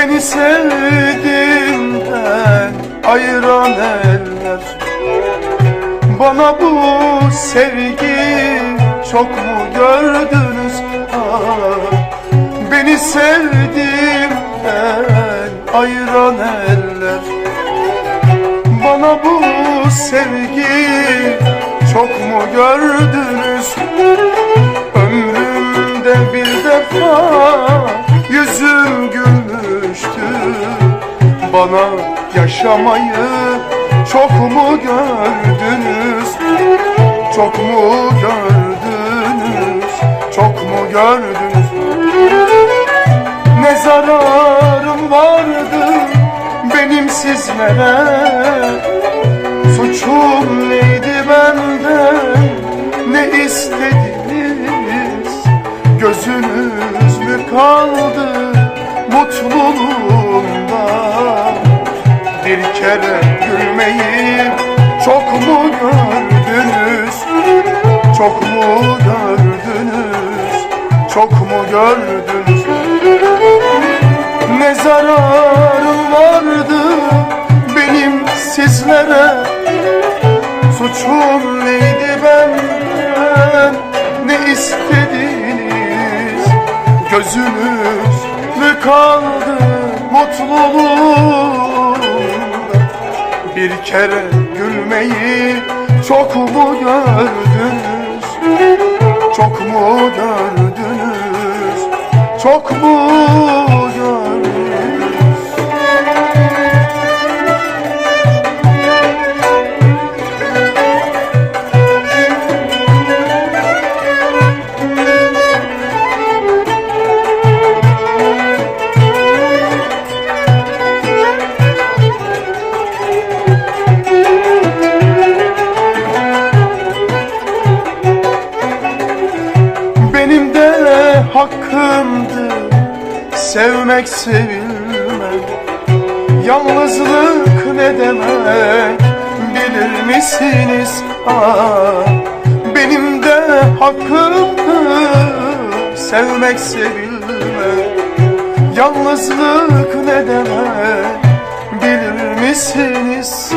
Beni sevdiğimden ayıran eller. Bana bu sevgi çok mu gördünüz? Ah, Beni sevdiğimden ayıran eller. Bana bu sevgi çok mu gördünüz? Bana yaşamayı çok mu gördünüz? Çok mu gördünüz? Çok mu gördünüz? Ne zararım vardı benim sizlere? Suçum neydi benden? Ne istediniz? Gözünüz mü kaldı kere gülmeyi çok mu gördünüz? Çok mu gördünüz? Çok mu gördünüz? Ne zararım vardı benim sizlere? Suçum neydi benden? Ne istediniz? Gözünüz mü kaldı Kere gülmeyi çok mu gördünüz? Çok mu hakkımdı sevmek sevilmek Yalnızlık ne demek bilir misiniz? Ah, benim de hakkımdı sevmek sevilmek Yalnızlık ne demek bilir misiniz?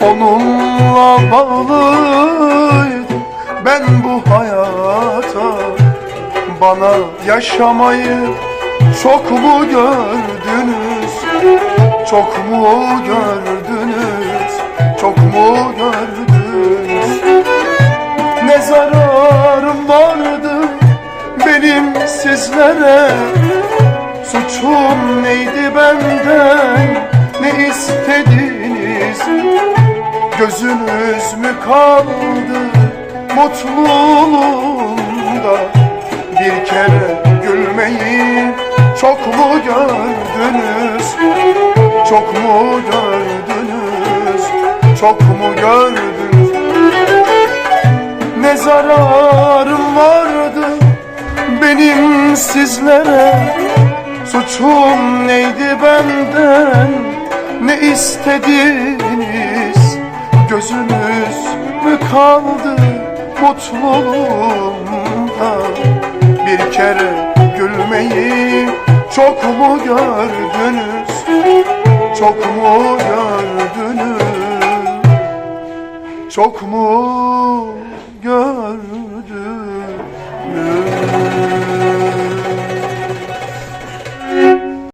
Onunla bağlıydım ben bu hayata Bana yaşamayı çok mu gördünüz? Çok mu gördünüz? Çok mu gördünüz? Ne zararım vardı benim sizlere? Suçum neydi benden? Ne istediniz? Gözünüz mü kaldı mutluluğumda Kere gülmeyi çok mu gördünüz? Çok mu gördünüz? Çok mu gördünüz? Ne zararım vardı benim sizlere? Suçum neydi benden? Ne istediniz Gözünüz mü kaldı mutluluğumda Bir kere gülmeyi çok mu gördünüz? Çok mu gördünüz? Çok mu